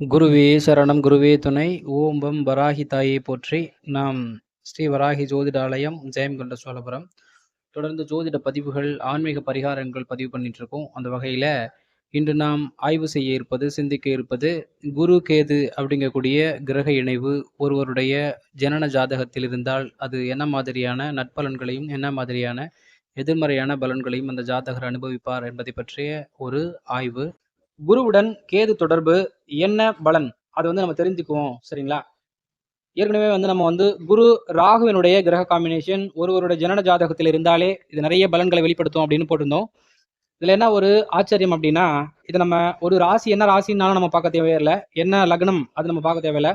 குருவே சரணம் குருவே துணை. ஓம் பம் வராகி தாயை போற்றி நாம் ஸ்ரீ வராகி ஜோதிடாலயம் ஜெயம்கொண்ட சோழபுரம். தொடர்ந்து ஜோதிட பதிவுகள் ஆன்மீக பரிகாரங்கள் பதிவு பண்ணிட்டு இருக்கோம் அந்த வகையில் இன்று நாம் ஆய்வு செய்ய இருப்பது சிந்திக்க இருப்பது குரு கேது அப்படிங்கக்கூடிய கிரக இணைவு ஒருவருடைய ஜனன ஜாதகத்தில் இருந்தால் அது என்ன மாதிரியான நட்பலன்களையும் என்ன மாதிரியான எதிர்மறையான பலன்களையும் அந்த ஜாதகர் அனுபவிப்பார் என்பதை பற்றிய ஒரு ஆய்வு. குருவுடன் கேது தொடர்பு என்ன பலன்? அது வந்து நம்ம தெரிஞ்சுக்குவோம் சரிங்களா? ஏற்கனவே வந்து நம்ம வந்து குரு ராகுவினுடைய கிரக காம்பினேஷன் ஒருவருடைய ஜனன ஜாதகத்தில் இருந்தாலே இது நிறைய பலன்களை வெளிப்படுத்தும் அப்படின்னு போட்டிருந்தோம். இதுல என்ன ஒரு ஆச்சரியம் அப்படின்னா இது நம்ம ஒரு ராசி என்ன ராசின்னாலும் நம்ம பார்க்க தேவையில்லை. என்ன லக்னம் அது நம்ம பார்க்க தேவையில்லை.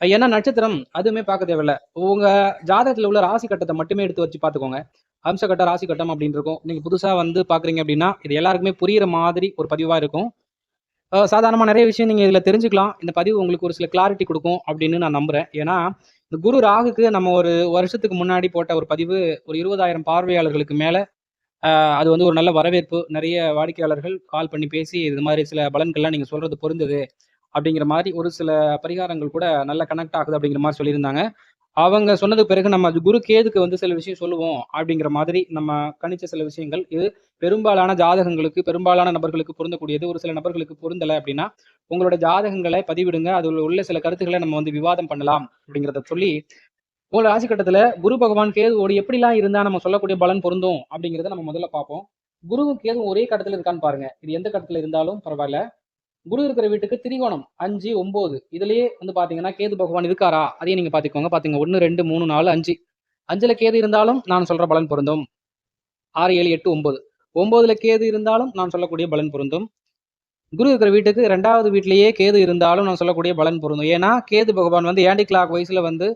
என்ன நட்சத்திரம் அதுவுமே பார்க்க தேவையில்லை. உங்க ஜாதகத்தில் உள்ள ராசி கட்டத்தை மட்டுமே எடுத்து வச்சு பார்த்துக்கோங்க. அம்ச கட்ட ராசி கட்டம் அப்படின்னு இருக்கும். நீங்க புதுசா வந்து பாக்குறீங்க அப்படின்னா இது எல்லாருக்குமே புரிகிற மாதிரி ஒரு பதிவா இருக்கும். சாதாரணமாக நிறைய விஷயம் நீங்கள் இதில் தெரிஞ்சுக்கலாம். இந்த பதிவு உங்களுக்கு ஒரு சில கிளாரிட்டி கொடுக்கும் அப்படின்னு நான் நம்புகிறேன் ஏன்னா இந்த குரு ராகுக்கு நம்ம ஒரு வருஷத்துக்கு முன்னாடி போட்ட ஒரு பதிவு ஒரு இருபதாயிரம் பார்வையாளர்களுக்கு மேலே அது வந்து ஒரு நல்ல வரவேற்பு. நிறைய வாடிக்கையாளர்கள் கால் பண்ணி பேசி இது மாதிரி சில பலன்கள்லாம் நீங்கள் சொல்கிறது பொருந்தது அப்படிங்கிற மாதிரி ஒரு சில பரிகாரங்கள் கூட நல்ல கனெக்ட் ஆகுது அப்படிங்கிற மாதிரி சொல்லியிருந்தாங்க. அவங்க சொன்னதுக்கு பிறகு நம்ம குரு கேதுக்கு வந்து சில விஷயம் சொல்லுவோம் அப்படிங்கிற மாதிரி நம்ம கணிச்ச சில விஷயங்கள். இது பெரும்பாலான ஜாதகங்களுக்கு பெரும்பாலான நபர்களுக்கு பொருந்தக்கூடியது. ஒரு சில நபர்களுக்கு பொருந்தலை அப்படின்னா உங்களோட ஜாதகங்களை பதிவிடுங்க. அதில் உள்ள சில கருத்துக்களை நம்ம வந்து விவாதம் பண்ணலாம் அப்படிங்கிறத சொல்லி உங்களோட ராசி கட்டத்துல குரு பகவான் கேதுவோடு எப்படிலாம் இருந்தா நம்ம சொல்லக்கூடிய பலன் பொருந்தும் அப்படிங்கிறத நம்ம முதல்ல பார்ப்போம். குருவும் கேதுவும் ஒரே கட்டத்துல இருக்கான்னு பாருங்க. இது எந்த கட்டத்துல இருந்தாலும் பரவாயில்ல. குரு இருக்கிற வீட்டுக்கு திரிகோணம் அஞ்சு ஒன்பது. இதுலயே வந்து பாத்தீங்கன்னா கேது பகவான் இருக்காரா? அதையும் நீங்க பாத்துக்கோங்க. பாத்தீங்க ஒன்னு ரெண்டு மூணு நாலு அஞ்சு. அஞ்சுல கேது இருந்தாலும் நான் சொல்ற பலன் பொருந்தும். ஆறு ஏழு எட்டு ஒன்பது. ஒன்பதுல கேது இருந்தாலும் நான் சொல்லக்கூடிய பலன் பொருந்தும். குரு இருக்கிற வீட்டுக்கு ரெண்டாவது வீட்லயே கேது இருந்தாலும் நான் சொல்லக்கூடிய பலன் பொருந்தும். ஏன்னா கேது பகவான் வந்து ஏண்டி கிளாக் வயசுல வந்து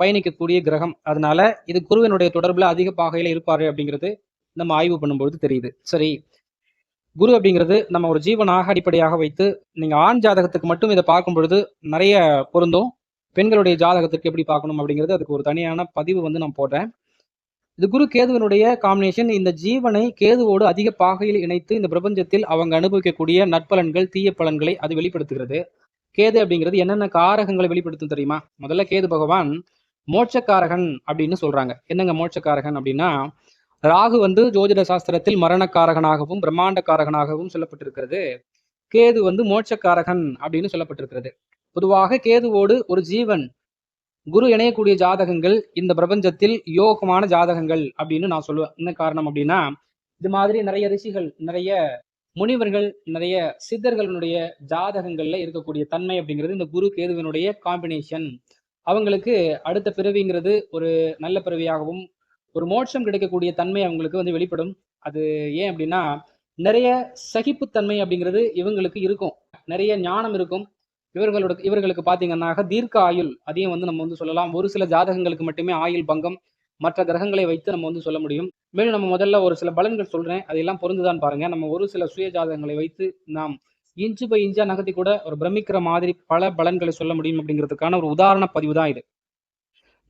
பயணிக்கக்கூடிய கிரகம். அதனால இது குருவினுடைய தொடர்புல அதிக பாகையில இருப்பாரு அப்படிங்கிறது நம்ம ஆய்வு பண்ணும்பொழுது தெரியுது. சரி குரு அப்படிங்கிறது நம்ம ஒரு ஜீவனாக அடிப்படையாக வைத்து நீங்க ஆண் ஜாதகத்துக்கு மட்டும் இதை பார்க்கும் பொழுது நிறைய பொருந்தும். பெண்களுடைய ஜாதகத்துக்கு எப்படி பார்க்கணும் அப்படிங்கிறது அதுக்கு ஒரு தனியான பதிவு வந்து நான் போடுறேன். இது குரு கேதுவனுடைய காம்பினேஷன் இந்த ஜீவனை கேதுவோடு அதிக பாகையில் இணைத்து இந்த பிரபஞ்சத்தில் அவங்க அனுபவிக்கக்கூடிய நற்பலன்கள் தீய பலன்களை அது வெளிப்படுத்துகிறது. கேது அப்படிங்கிறது என்னென்ன காரகங்களை வெளிப்படுத்தும் தெரியுமா? முதல்ல கேது பகவான் மோட்சக்காரகன் அப்படின்னு சொல்றாங்க. என்னங்க மோட்சக்காரகன் அப்படின்னா ராகு வந்து ஜோதிட சாஸ்திரத்தில் மரணக்காரகனாகவும் பிரம்மாண்டக்காரகனாகவும் சொல்லப்பட்டிருக்கிறது. கேது வந்து மோட்சக்காரகன் அப்படின்னு சொல்லப்பட்டிருக்கிறது. பொதுவாக கேதுவோடு ஒரு ஜீவன் குரு இணையக்கூடிய ஜாதகங்கள் இந்த பிரபஞ்சத்தில் யோகமான ஜாதகங்கள் அப்படின்னு நான் சொல்லுவேன். என்ன காரணம் அப்படின்னா இது மாதிரி நிறைய ரிஷிகள் நிறைய முனிவர்கள் நிறைய சித்தர்களுடைய ஜாதகங்கள்ல இருக்கக்கூடிய தன்மை அப்படிங்கிறது இந்த குரு கேதுவினுடைய காம்பினேஷன் அவங்களுக்கு அடுத்த பிறவிங்கிறது ஒரு நல்ல பிறவியாகவும் ஒரு மோட்சம் கிடைக்கக்கூடிய தன்மை அவங்களுக்கு வந்து வெளிப்படும். அது ஏன் அப்படின்னா நிறைய சகிப்புத்தன்மை அப்படிங்கிறது இவங்களுக்கு இருக்கும். நிறைய ஞானம் இருக்கும். இவர்களோட இவர்களுக்கு பார்த்தீங்கன்னாக தீர்க்க ஆயுள் அதையும் வந்து நம்ம வந்து சொல்லலாம். ஒரு சில ஜாதகங்களுக்கு மட்டுமே ஆயுள் பங்கம். மற்ற கிரகங்களை வைத்து நம்ம வந்து சொல்ல முடியும். மேலும் நம்ம முதல்ல ஒரு சில பலன்கள் சொல்றேன். அதையெல்லாம் பொருந்துதான் பாருங்க. நம்ம ஒரு சில சுய ஜாதகங்களை வைத்து நாம் இன்ச்சு பை இன்ச்சா நகர்த்தி கூட ஒரு பிரமிக்கிற மாதிரி பல பலன்களை சொல்ல முடியும் அப்படிங்கிறதுக்கான ஒரு உதாரண பதிவு தான் இது.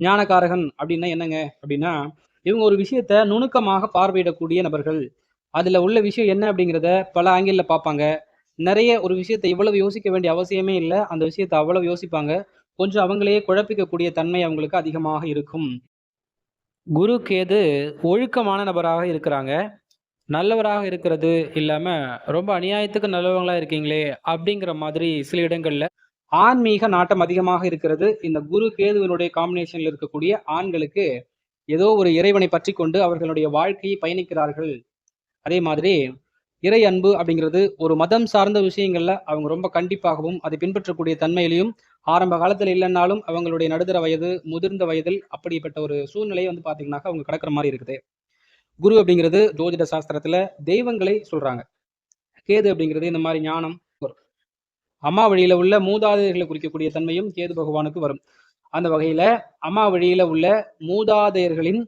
ஞானகாரகன் அப்படின்னா என்னங்க? அப்படின்னா இவங்க ஒரு விஷயத்த நுணுக்கமாக பார்வையிடக்கூடிய நபர்கள். அதில் உள்ள விஷயம் என்ன அப்படிங்கிறத பல ஆங்கிளில் பார்ப்பாங்க. நிறைய ஒரு விஷயத்தை இவ்வளவு யோசிக்க வேண்டிய அவசியமே இல்லை. அந்த விஷயத்தை அவ்வளவு யோசிப்பாங்க. கொஞ்சம் அவங்களையே குழப்பிக்கக்கூடிய தன்மை அவங்களுக்கு அதிகமாக இருக்கும். குரு கேது ஒழுக்கமான நபராக இருக்கிறாங்க? நல்லவராக இருக்கிறது இல்லாம ரொம்ப அநியாயத்துக்கு நல்லவங்களா இருக்கீங்களே அப்படிங்கிற மாதிரி சில இடங்கள்ல ஆன்மீக நாட்டம் அதிகமாக இருக்கிறது. இந்த குரு கேதுவனுடைய காம்பினேஷன்ல இருக்கக்கூடிய ஆண்களுக்கு ஏதோ ஒரு இறைவனை பற்றி கொண்டு அவர்களுடைய வாழ்க்கையை பயணிக்கிறார்கள். அதே மாதிரி இறை அன்பு அப்படிங்கிறது ஒரு மதம் சார்ந்த விஷயங்கள்ல அவங்க ரொம்ப கண்டிப்பாகவும் அதை பின்பற்றக்கூடிய தன்மையிலையும் ஆரம்ப காலத்துல இல்லைன்னாலும் அவங்களுடைய நடுத்தர வயது முதிர்ந்த வயதில் அப்படிப்பட்ட ஒரு சூழ்நிலையை வந்து பார்த்தீங்கன்னாக்கா அவங்க கடக்கிற மாதிரி இருக்குது. குரு அப்படிங்கிறது ஜோதிட சாஸ்திரத்துல தெய்வங்களை சொல்றாங்க. கேது அப்படிங்கிறது இந்த மாதிரி ஞானம் அம்மா வழியில உள்ள மூதாதையர்களை குறிக்கக்கூடிய தன்மையும் கேது பகவானுக்கு வரும். அந்த வகையில அம்மா வழியில உள்ள மூதாதையர்களின்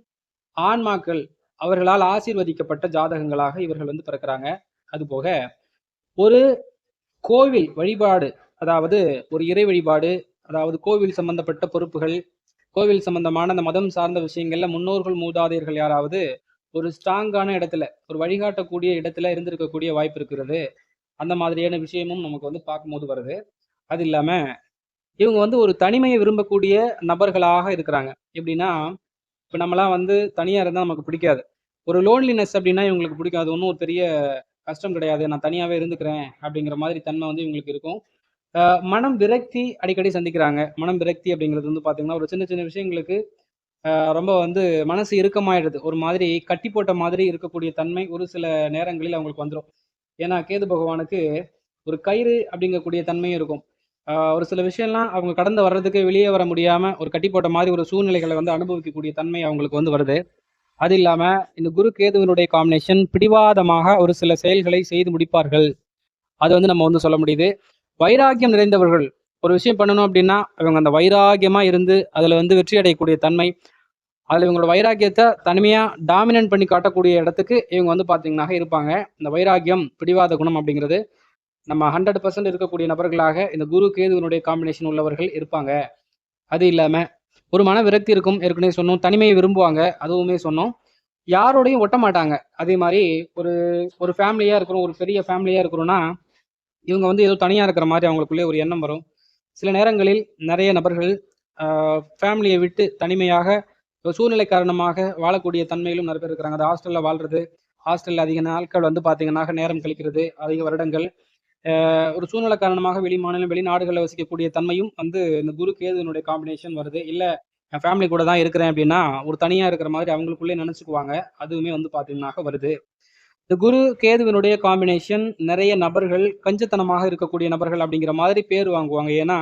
ஆன்மாக்கள் அவர்களால் ஆசீர்வதிக்கப்பட்ட ஜாதகங்களாக இவர்கள் வந்து பிறக்கிறாங்க. அதுபோக ஒரு கோவில் வழிபாடு அதாவது ஒரு இறை வழிபாடு அதாவது கோவில் சம்பந்தப்பட்ட பொறுப்புகள் கோவில் சம்பந்தமான அந்த மதம் சார்ந்த விஷயங்கள்ல முன்னோர்கள் மூதாதையர்கள் யாராவது ஒரு ஸ்ட்ராங்கான இடத்துல ஒரு வழிகாட்டக்கூடிய இடத்துல இருந்திருக்கக்கூடிய வாய்ப்பு இருக்கிறது. அந்த மாதிரியான விஷயமும் நமக்கு வந்து பார்க்கும்போது வருது. அது இல்லாம இவங்க வந்து ஒரு தனிமையை விரும்பக்கூடிய நபர்களாக இருக்கிறாங்க. எப்படின்னா இப்போ நம்மளாம் வந்து தனியாக இருந்தால் நமக்கு பிடிக்காது. ஒரு லோன்லினஸ் அப்படின்னா இவங்களுக்கு பிடிக்கும். அது ஒன்றும் ஒரு பெரிய கஷ்டம் கிடையாது. நான் தனியாகவே இருந்துக்கிறேன் அப்படிங்கிற மாதிரி தன்மை வந்து இவங்களுக்கு இருக்கும். மனம் விரக்தி அடிக்கடி சந்திக்கிறாங்க. மனம் விரக்தி அப்படிங்கிறது வந்து பார்த்தீங்கன்னா ஒரு சின்ன சின்ன விஷயங்களுக்கு ரொம்ப வந்து மனசு இறுக்கமாயிடுது. ஒரு மாதிரி கட்டி போட்ட மாதிரி இருக்கக்கூடிய தன்மை ஒரு சில நேரங்களில் அவங்களுக்கு வந்துடும் ஏன்னா கேது பகவானுக்கு ஒரு கயிறு அப்படிங்கக்கூடிய தன்மையும் இருக்கும். ஒரு சில விஷயம்லாம் அவங்க கடந்து வர்றதுக்கு வெளியே வர முடியாமல் ஒரு கட்டி போட்ட மாதிரி ஒரு சூழ்நிலைகளை வந்து அனுபவிக்கக்கூடிய தன்மை அவங்களுக்கு வந்து வருது. அது இல்லாமல் இந்த குரு கேதுவினுடைய காம்பினேஷன் பிடிவாதமாக ஒரு சில செயல்களை செய்து முடிப்பார்கள். அது வந்து நம்ம வந்து சொல்ல முடியுது. வைராக்கியம் நிறைந்தவர்கள் ஒரு விஷயம் பண்ணணும் அப்படின்னா இவங்க அந்த வைராக்கியமாக இருந்து அதில் வந்து வெற்றி அடையக்கூடிய தன்மை அதில் இவங்களோட வைராக்கியத்தை தனிமையாக டாமினன்ட் பண்ணி காட்டக்கூடிய இடத்துக்கு இவங்க வந்து பாத்தீங்கன்னா இருப்பாங்க. இந்த வைராக்கியம் பிடிவாத குணம் அப்படிங்கிறது நம்ம ஹண்ட்ரட் பர்சன்ட் இருக்கக்கூடிய நபர்களாக இந்த குரு கேதுவனுடைய காம்பினேஷன் உள்ளவர்கள் இருப்பாங்க. அது இல்லாமல் ஒரு மன விரக்தி இருக்கும் ஏற்கனவே சொன்னோம். தனிமையை விரும்புவாங்க அதுவுமே சொன்னோம். யாரோடையும் ஒட்ட மாட்டாங்க. அதே மாதிரி ஒரு ஒரு ஃபேமிலியாக இருக்கிறோம் ஒரு பெரிய ஃபேமிலியாக இருக்கிறோம்னா இவங்க வந்து ஏதோ தனியாக இருக்கிற மாதிரி அவங்களுக்குள்ளே ஒரு எண்ணம் வரும். சில நேரங்களில் நிறைய நபர்கள் ஃபேமிலியை விட்டு தனிமையாக ஒரு சூழ்நிலை காரணமாக வாழக்கூடிய தன்மையிலும் நிறைய பேர் இருக்கிறாங்க. அது ஹாஸ்டலில் வாழ்றது ஹாஸ்டலில் அதிக நாட்கள் வந்து பார்த்தீங்கன்னா நேரம் கழிக்கிறது அதிக வருடங்கள் ஒரு சூழ்நிலை காரணமாக வெளி மாநிலம் வெளிநாடுகளில் வசிக்கக்கூடிய தன்மையும் வந்து இந்த குரு கேதுனுடைய காம்பினேஷன் வருது. இல்லை என் ஃபேமிலி கூட தான் இருக்கிறேன் அப்படின்னா ஒரு தனியாக இருக்கிற மாதிரி அவங்களுக்குள்ளே நினச்சிக்குவாங்க. அதுவுமே வந்து பாத்தீங்கன்னா வருது. இந்த குரு கேதுவினுடைய காம்பினேஷன் நிறைய நபர்கள் கஞ்சத்தனமாக இருக்கக்கூடிய நபர்கள் அப்படிங்கிற மாதிரி பேர் வாங்குவாங்க. ஏன்னா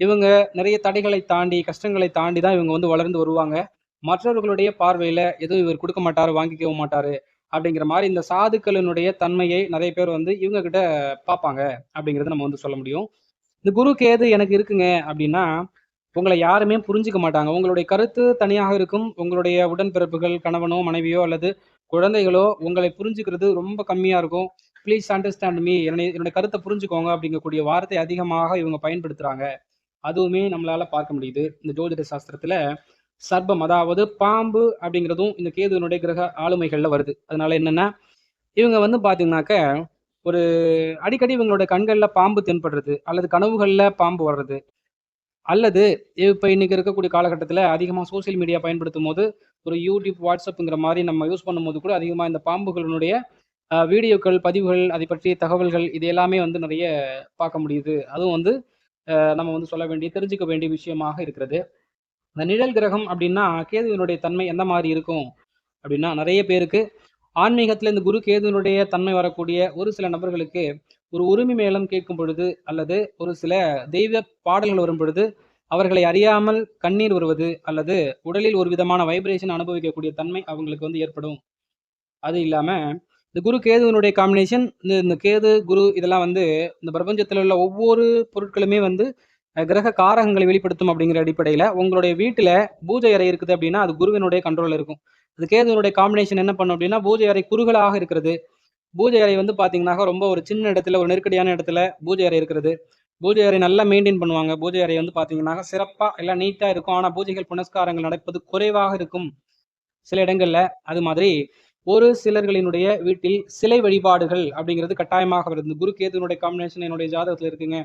இவங்க நிறைய தடைகளை தாண்டி கஷ்டங்களை தாண்டி தான் இவங்க வந்து வளர்ந்து வருவாங்க. மற்றவர்களுடைய பார்வையில் எதுவும் இவர் கொடுக்க மாட்டார் வாங்கிக்கவும் மாட்டார். அப்படிங்கிற மாதிரி இந்த சாதுக்களினுடைய தன்மையை நிறைய பேர் வந்து இவங்க கிட்ட பார்ப்பாங்க அப்படிங்கிறத நம்ம வந்து சொல்ல முடியும். இந்த குரு கேது எனக்கு இருக்குங்க அப்படின்னா உங்களை யாருமே புரிஞ்சுக்க மாட்டாங்க. உங்களுடைய கருத்து தனியாக இருக்கும். உங்களுடைய உடன்பிறப்புகள் கணவனோ மனைவியோ அல்லது குழந்தைகளோ உங்களை புரிஞ்சுக்கிறது ரொம்ப கம்மியா இருக்கும். ப்ளீஸ் அண்டர்ஸ்டாண்ட் மீ என்னுடைய என்னுடைய கருத்தை புரிஞ்சுக்கோங்க அப்படிங்கக்கூடிய வார்த்தை அதிகமாக இவங்க பயன்படுத்துறாங்க. அதுவுமே நம்மளால பார்க்க முடியுது. இந்த ஜோதிட சாஸ்திரத்துல சர்பம் அதாவது பாம்பு அப்படிங்கிறதும் இந்த கேதுவினுடைய கிரக ஆளுமைகளில் வருது. அதனால என்னென்னா இவங்க வந்து பார்த்தீங்கன்னாக்க ஒரு அடிக்கடி இவங்களோட கண்களில் பாம்பு தென்படுறது அல்லது கனவுகளில் பாம்பு வர்றது அல்லது இப்போ இன்னைக்கு இருக்கக்கூடிய காலகட்டத்தில் அதிகமாக சோஷியல் மீடியா பயன்படுத்தும் போது ஒரு யூடியூப் வாட்ஸ்அப்புங்கிற மாதிரி நம்ம யூஸ் பண்ணும்போது கூட அதிகமாக இந்த பாம்புகளினுடைய வீடியோக்கள் பதிவுகள் அதை பற்றிய தகவல்கள் இது எல்லாமே வந்து நிறைய பார்க்க முடியுது. அதுவும் வந்து நம்ம வந்து சொல்ல வேண்டிய தெரிஞ்சுக்க வேண்டிய விஷயமாக இருக்கிறது. இந்த நிழல் கிரகம் அப்படின்னா கேதுவினுடைய தன்மை எந்த மாதிரி இருக்கும் அப்படின்னா நிறைய பேருக்கு. ஆன்மீகத்தில் இந்த குரு கேதுவினுடைய தன்மை வரக்கூடிய ஒரு சில நபர்களுக்கு ஒரு உரிமை மேளம் கேட்கும் பொழுது அல்லது ஒரு சில தெய்வ பாடல்கள் வரும் பொழுது அவர்களை அறியாமல் கண்ணீர் வருவது அல்லது உடலில் ஒரு விதமான வைப்ரேஷன் அனுபவிக்கக்கூடிய தன்மை அவங்களுக்கு வந்து ஏற்படும். அது இல்லாமல் இந்த குரு கேதுவினுடைய காம்பினேஷன் இந்த இந்த கேது குரு இதெல்லாம் வந்து இந்த பிரபஞ்சத்தில் உள்ள ஒவ்வொரு பொருட்களுமே வந்து கிரக காரகங்களை வெளிப்படுத்தும் அப்படிங்கிற அடிப்படையில் உங்களுடைய வீட்டில் பூஜை அறை இருக்குது அப்படின்னா அது குருவினுடைய கண்ட்ரோல் இருக்கும். அது கேதுவனுடைய காம்பினேஷன் என்ன பண்ணும் அப்படின்னா பூஜை அறை குறுகலாக இருக்கிறது. பூஜை அறை வந்து பார்த்தீங்கன்னாக்கா ரொம்ப ஒரு சின்ன இடத்துல ஒரு நெருக்கடியான இடத்துல பூஜை அறை இருக்கிறது. பூஜை அறை நல்லா மெயின்டைன் பண்ணுவாங்க. பூஜை அறை வந்து பார்த்தீங்கன்னாக்கா சிறப்பாக எல்லாம் நீட்டாக இருக்கும். ஆனால் பூஜைகள் புனஸ்காரங்கள் நடப்பது குறைவாக இருக்கும் சில இடங்களில். அது மாதிரி ஒரு சிலர்களினுடைய வீட்டில் சிலை வழிபாடுகள் அப்படிங்கிறது கட்டாயமாக வருது. குரு கேதுனுடைய காம்பினேஷன் என்னுடைய ஜாதகத்தில் இருக்குங்க.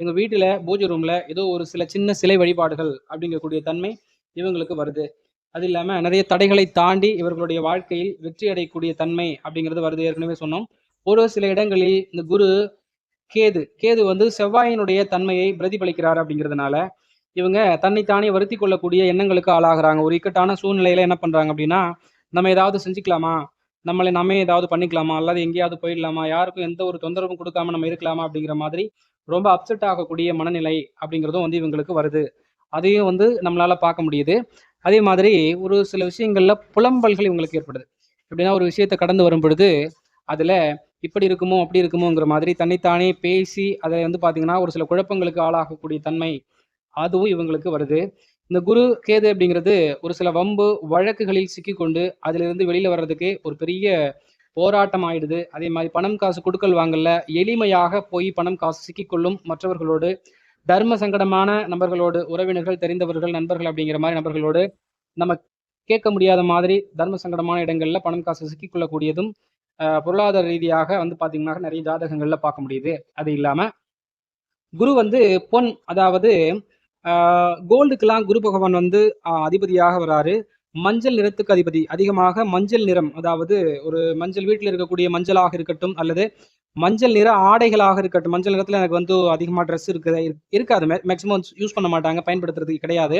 எங்க வீட்டுல பூஜை ரூம்ல ஏதோ ஒரு சில சின்ன சிலை வழிபாடுகள் அப்படிங்கக்கூடிய தன்மை இவங்களுக்கு வருது. அது இல்லாம நிறைய தடைகளை தாண்டி இவர்களுடைய வாழ்க்கையில் வெற்றி அடையக்கூடிய தன்மை அப்படிங்கிறது வருது. ஏற்கனவே சொன்னோம். ஒரு சில இடங்களில் இந்த குரு கேது கேது வந்து செவ்வாயினுடைய தன்மையை பிரதிபலிக்கிறார் அப்படிங்கிறதுனால இவங்க தன்னைத்தானே வருத்தி கொள்ளக்கூடிய எண்ணங்களுக்கு ஆளாகிறாங்க. ஒரு இக்கட்டான சூழ்நிலையில என்ன பண்றாங்க அப்படின்னா நம்ம ஏதாவது செஞ்சுக்கலாமா? நம்மளை நாமே ஏதாவது பண்ணிக்கலாமா? அல்லது எங்கேயாவது போயிடலாமா? யாருக்கும் எந்த ஒரு தொந்தரவும் கொடுக்காம நம்ம இருக்கலாமா அப்படிங்கிற மாதிரி ரொம்ப அப்செட் ஆகக்கூடிய மனநிலை அப்படிங்கிறதும் வந்து இவங்களுக்கு வருது. அதையும் வந்து நம்மளால பார்க்க முடியுது. அதே மாதிரி ஒரு சில விஷயங்கள்ல புலம்பல்கள் இவங்களுக்கு ஏற்படுது. எப்படின்னா ஒரு விஷயத்தை கடந்து வரும் பொழுது அதுல இப்படி இருக்குமோ அப்படி இருக்குமோங்கிற மாதிரி தன்னைத்தானே பேசி அதை வந்து பார்த்திங்கன்னா ஒரு சில குழப்பங்களுக்கு ஆளாகக்கூடிய தன்மை அதுவும் இவங்களுக்கு வருது. இந்த குரு கேது அப்படிங்கிறது ஒரு சில வம்பு வழக்குகளில் சிக்கிக்கொண்டு அதிலிருந்து வெளியில வர்றதுக்கு ஒரு பெரிய போராட்டம் ஆயிடுது அதே மாதிரி பணம் காசு கொடுக்கல் வாங்கல எளிமையாக போய் பணம் காசு சிக்கிக்கொள்ளும் மற்றவர்களோடு தர்ம சங்கடமான நபர்களோடு உறவினர்கள் தெரிந்தவர்கள் நண்பர்கள் அப்படிங்கிற மாதிரி நபர்களோடு நம்ம கேட்க முடியாத மாதிரி தர்ம சங்கடமான இடங்கள்ல பணம் காசு சிக்கிக்கொள்ளக்கூடியதும் பொருளாதார ரீதியாக வந்து பாத்தீங்கன்னா நிறைய ஜாதகங்கள்ல பார்க்க முடியுது. அது இல்லாம குரு வந்து பொன் அதாவது கோல்டுக்கெல்லாம் குரு பகவான் வந்து அதிபதியாக வராரு. மஞ்சள் நிறத்துக்கு அதிபதி. அதிகமாக மஞ்சள் நிறம் அதாவது ஒரு மஞ்சள் வீட்டில் இருக்கக்கூடிய மஞ்சளாக இருக்கட்டும் அல்லது மஞ்சள் நிற ஆடைகளாக இருக்கட்டும். மஞ்சள் நிறத்தில் எனக்கு வந்து அதிகமாக ட்ரெஸ் இருக்குது. இருக்காது மேக்சிமம் யூஸ் பண்ண மாட்டாங்க பயன்படுத்துறது கிடையாது.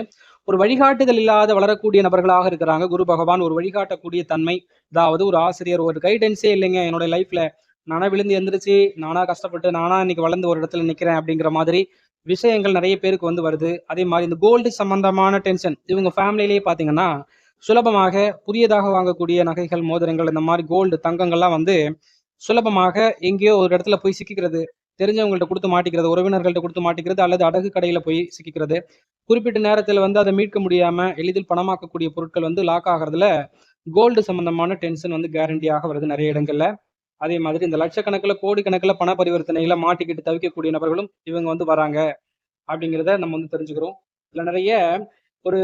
ஒரு வழிகாட்டுதல் இல்லாத வளரக்கூடிய நபர்களாக இருக்கிறாங்க குரு பகவான். ஒரு வழிகாட்டக்கூடிய தன்மை அதாவது ஒரு ஆசிரியர் ஒரு கைடன்ஸே இல்லைங்க. என்னோட லைஃப்ல நானா விழுந்து எந்திரிச்சு நானா கஷ்டப்பட்டு நானா இன்னைக்கு வளர்ந்து ஒரு இடத்துல நிக்கிறேன் அப்படிங்கிற மாதிரி விஷயங்கள் நிறைய பேருக்கு வந்து வருது. அதே மாதிரி இந்த கோல்டு சம்பந்தமான டென்ஷன் இவங்க ஃபேமிலியிலேயே பார்த்தீங்கன்னா சுலபமாக புதியதாக வாங்கக்கூடிய நகைகள் மோதிரங்கள் இந்த மாதிரி கோல்டு தங்கங்கள்லாம் வந்து சுலபமாக எங்கேயோ ஒரு இடத்துல போய் சிக்கிக்கிறது. தெரிஞ்சவங்கள்ட்ட கொடுத்து மாட்டிக்கிறது உறவினர்கள்ட்ட கொடுத்து மாட்டிக்கிறது அல்லது அடகு கடையில் போய் சிக்கிக்கிறது. குறிப்பிட்ட நேரத்தில் வந்து அதை மீட்க முடியாமல் எளிதில் பணமாக்கக்கூடிய பொருட்கள் வந்து லாக் ஆகிறதுல கோல்டு சம்பந்தமான டென்ஷன் வந்து கேரண்டியாக வருது நிறைய இடங்களில். அதே மாதிரி இந்த லட்சக்கணக்கில் கோடிக்கணக்கில் பண பரிவர்த்தனைகளை மாட்டிக்கிட்டு தவிக்கக்கூடிய நபர்களும் இவங்க வந்து வராங்க. அப்படிங்கிறத நம்ம வந்து தெரிஞ்சுக்கிறோம். இதுல நிறைய ஒரு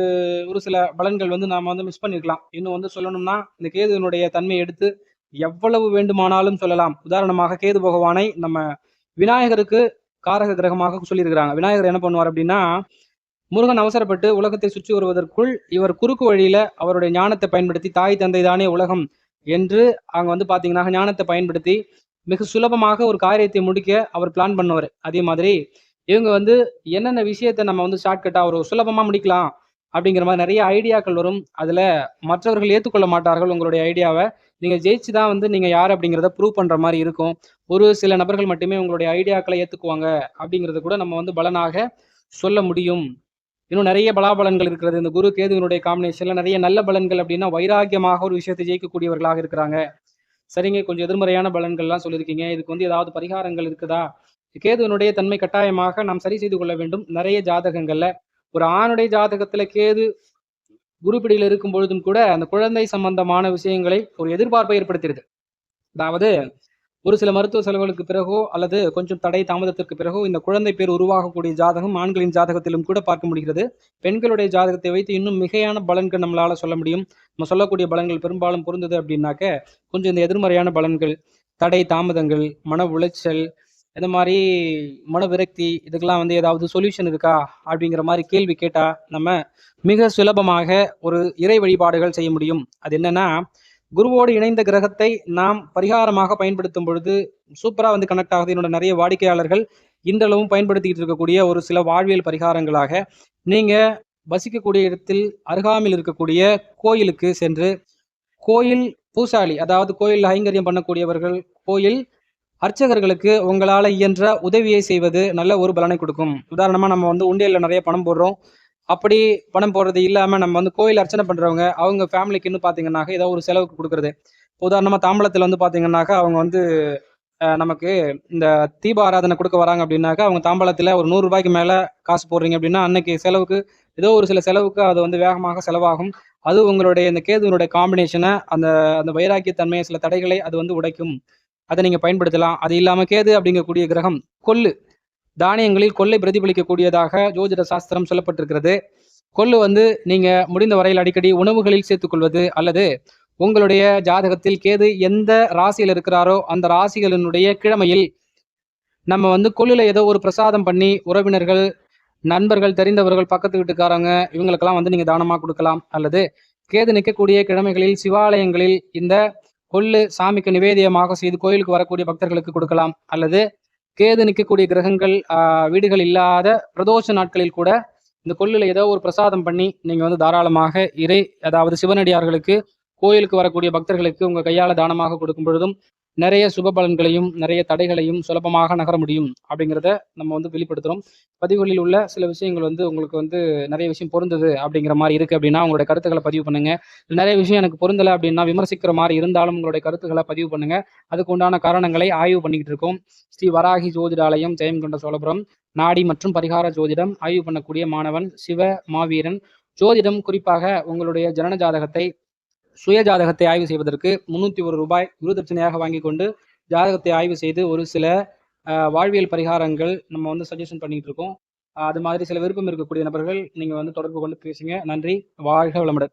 ஒரு சில பலன்கள் வந்து நாம வந்து மிஸ் பண்ணிருக்கலாம். இன்னும் வந்து சொல்லணும்னா இந்த கேதுவினுடைய தன்மையை எடுத்து எவ்வளவு வேண்டுமானாலும் சொல்லலாம். உதாரணமாக கேது பகவானை நம்ம விநாயகருக்கு காரக கிரகமாக சொல்லியிருக்கிறாங்க. விநாயகர் என்ன பண்ணுவார் அப்படின்னா முருகன் அவசரப்பட்டு உலகத்தை சுற்றி வருவதற்குள் இவர் குறுக்கு வழியில அவருடைய ஞானத்தை பயன்படுத்தி தாய் தந்தை தானே உலகம் என்று அங்க வந்து பாத்தீங்கன்னா ஞானத்தை பயன்படுத்தி மிக சுலபமாக ஒரு காரியத்தை முடிக்க அவர் பிளான் பண்ணுவார். அதே மாதிரி இவங்க வந்து என்னென்ன விஷயத்தை நம்ம வந்து ஷார்ட்கட்டா ஒரு சுலபமா முடிக்கலாம் அப்படிங்கிற மாதிரி நிறைய ஐடியாக்கள் வரும். அதுல மற்றவர்கள் ஏற்றுக்கொள்ள மாட்டார்கள் உங்களுடைய ஐடியாவை. நீங்க ஜெயிச்சு தான் வந்து நீங்க யார் அப்படிங்கிறத ப்ரூவ் பண்ற மாதிரி இருக்கும். ஒரு சில நபர்கள் மட்டுமே உங்களுடைய ஐடியாக்களை ஏற்றுக்குவாங்க அப்படிங்கறத கூட நம்ம வந்து பலனாக சொல்ல முடியும். இன்னும் நிறைய பலாபலன்கள் இருக்கிறது. இந்த குரு கேதுவினுடைய காம்பினேஷன்ல நிறைய நல்ல பலன்கள் அப்படின்னா வைராக்கியமாக ஒரு விஷயத்தை ஜெயிக்கக்கூடியவர்களாக இருக்கிறாங்க. சரிங்க கொஞ்சம் எதிர்மறையான பலன்கள்லாம் சொல்லியிருக்கீங்க. இதுக்கு வந்து ஏதாவது பரிகாரங்கள் இருக்குதா? கேதுவினுடைய தன்மை கட்டாயமாக நாம் சரி செய்து கொள்ள வேண்டும். நிறைய ஜாதகங்கள்ல ஒரு ஆணுடைய ஜாதகத்துல கேது குருப்பிடியில் இருக்கும் பொழுதும் கூட அந்த குழந்தை சம்பந்தமான விஷயங்களை ஒரு எதிர்பார்ப்பை ஏற்படுத்திடுது. அதாவது ஒரு சில மருத்துவ செலவுகளுக்கு பிறகோ அல்லது கொஞ்சம் தடை தாமதத்திற்கு பிறகோ இந்த குழந்தை பேர் உருவாகக்கூடிய ஜாதகம் ஆண்களின் ஜாதகத்திலும் கூட பார்க்க முடிகிறது. பெண்களுடைய ஜாதகத்தை வைத்து இன்னும் மிகையான பலன்கள் நம்மளால சொல்ல முடியும். நம்ம சொல்லக்கூடிய பலன்கள் பெரும்பாலும் பொருந்தது அப்படின்னாக்க கொஞ்சம் இந்த எதிர்மறையான பலன்கள் தடை தாமதங்கள் மன உளைச்சல் இந்த மாதிரி மன விரக்தி இதுக்கெல்லாம் வந்து ஏதாவது சொல்யூஷன் இருக்கா அப்படிங்கிற மாதிரி கேள்வி கேட்டால் நம்ம மிக சுலபமாக ஒரு இறை வழிபாடுகள் செய்ய முடியும். அது என்னன்னா குருவோடு இணைந்த கிரகத்தை நாம் பரிகாரமாக பயன்படுத்தும் பொழுது சூப்பராக வந்து கனெக்ட் ஆகுது. என்னோட நிறைய வாடிக்கையாளர்கள் இன்றளவும் பயன்படுத்திக்கிட்டு இருக்கக்கூடிய ஒரு சில வாழ்வியல் பரிகாரங்களாக நீங்கள் வசிக்கக்கூடிய இடத்தில் அருகாமையில் இருக்கக்கூடிய கோயிலுக்கு சென்று கோயில் பூசாலி அதாவது கோயில் ஐங்கரியம் பண்ணக்கூடியவர்கள் கோயில் அர்ச்சகர்களுக்கு உங்களால் இயன்ற உதவியை செய்வது நல்ல ஒரு பலனை கொடுக்கும். உதாரணமாக நம்ம வந்து உண்டியலில் நிறைய பணம் போடுறோம். அப்படி பணம் போடுறது இல்லாமல் நம்ம வந்து கோயில் அர்ச்சனை பண்ணுறவங்க அவங்க ஃபேமிலிக்கு இன்னும் பார்த்தீங்கன்னாக்கா ஏதோ ஒரு செலவுக்கு கொடுக்குறது. உதாரணமாக தாம்பலத்தில் வந்து பாத்தீங்கன்னாக்கா அவங்க வந்து நமக்கு இந்த தீப ஆராதனை கொடுக்க வராங்க அப்படின்னாக்கா அவங்க தாம்பலத்தில் ஒரு நூறுரூபாய்க்கு மேலே காசு போடுறீங்க அப்படின்னா அன்னைக்கு செலவுக்கு ஏதோ ஒரு சில செலவுக்கு அது வந்து வேகமாக செலவாகும். அது உங்களுடைய இந்த கேதுவனுடைய காம்பினேஷனை அந்த அந்த வைராக்கியத்தன்மையை சில தடைகளை அது வந்து உடைக்கும். அதை நீங்கள் பயன்படுத்தலாம். அது இல்லாமல் கேது அப்படிங்கக்கூடிய கிரகம் கொல்லு தானியங்களில் கொள்ளை பிரதிபலிக்கக்கூடியதாக ஜோதிட சாஸ்திரம் சொல்லப்பட்டிருக்கிறது. கொள்ளு வந்து நீங்க முடிந்த வரையில் அடிக்கடி உணவுகளில் சேர்த்துக்கொள்வது அல்லது உங்களுடைய ஜாதகத்தில் கேது எந்த ராசியில் இருக்கிறாரோ அந்த ராசிகளினுடைய கிழமையில் நம்ம வந்து கொள்ளுல ஏதோ ஒரு பிரசாதம் பண்ணி உறவினர்கள் நண்பர்கள் தெரிந்தவர்கள் பக்கத்து வீட்டுக்காரங்க இவங்களுக்கெல்லாம் வந்து நீங்க தானமாக கொடுக்கலாம். அல்லது கேது நிற்கக்கூடிய கிழமைகளில் சிவாலயங்களில் இந்த கொள்ளு சாமிக்கு நிவேதியமாக செய்து கோயிலுக்கு வரக்கூடிய பக்தர்களுக்கு கொடுக்கலாம். அல்லது கேது நிற்கக்கூடிய கிரகங்கள் ஆஹ், வீடுகள் இல்லாத பிரதோஷ நாட்களில் கூட இந்த கொள்ளுல ஏதோ ஒரு பிரசாதம் பண்ணி நீங்க வந்து தாராளமாக இறை அதாவது சிவனடியார்களுக்கு கோயிலுக்கு வரக்கூடிய பக்தர்களுக்கு உங்க கையால தானமாக கொடுக்கும் பொழுதும் நிறைய சுப பலன்களையும் நிறைய தடைகளையும் சுலபமாக நகர முடியும் அப்படிங்கிறத நம்ம வந்து வெளிப்படுத்துகிறோம் பதிவுகளில் உள்ள சில விஷயங்கள் வந்து உங்களுக்கு வந்து நிறைய விஷயம் பொருந்தது அப்படிங்கிற மாதிரி இருக்கு அப்படின்னா உங்களுடைய கருத்துக்களை பதிவு பண்ணுங்க. நிறைய விஷயம் எனக்கு பொருந்தலை அப்படின்னா விமர்சிக்கிற மாதிரி இருந்தாலும் உங்களுடைய கருத்துக்களை பதிவு பண்ணுங்க. அதுக்கு உண்டான காரணங்களை ஆய்வு பண்ணிக்கிட்டு இருக்கோம். ஸ்ரீ வராகி ஜோதிடாலயம் ஜெயங்கொண்ட சோழபுரம் நாடி மற்றும் பரிகார ஜோதிடம் ஆய்வு பண்ணக்கூடிய மாணவன் சிவ மாவீரன். ஜோதிடம் குறிப்பாக உங்களுடைய ஜனன ஜாதகத்தை சுய ஜாதகத்தை ஆய்வு செய்வதற்கு முன்னூத்தி ஒரு ரூபாய் குருதட்சணையாக வாங்கி கொண்டு ஜாதகத்தை ஆய்வு செய்து ஒரு சில வாழ்வியல் பரிகாரங்கள் நம்ம வந்து சஜஷன் பண்ணிட்டு இருக்கோம். அது மாதிரி சில விருப்பம் இருக்கக்கூடிய நபர்கள் நீங்க வந்து தொடர்பு கொண்டு பேசுங்க. நன்றி. வாழ்க வளமுடன்.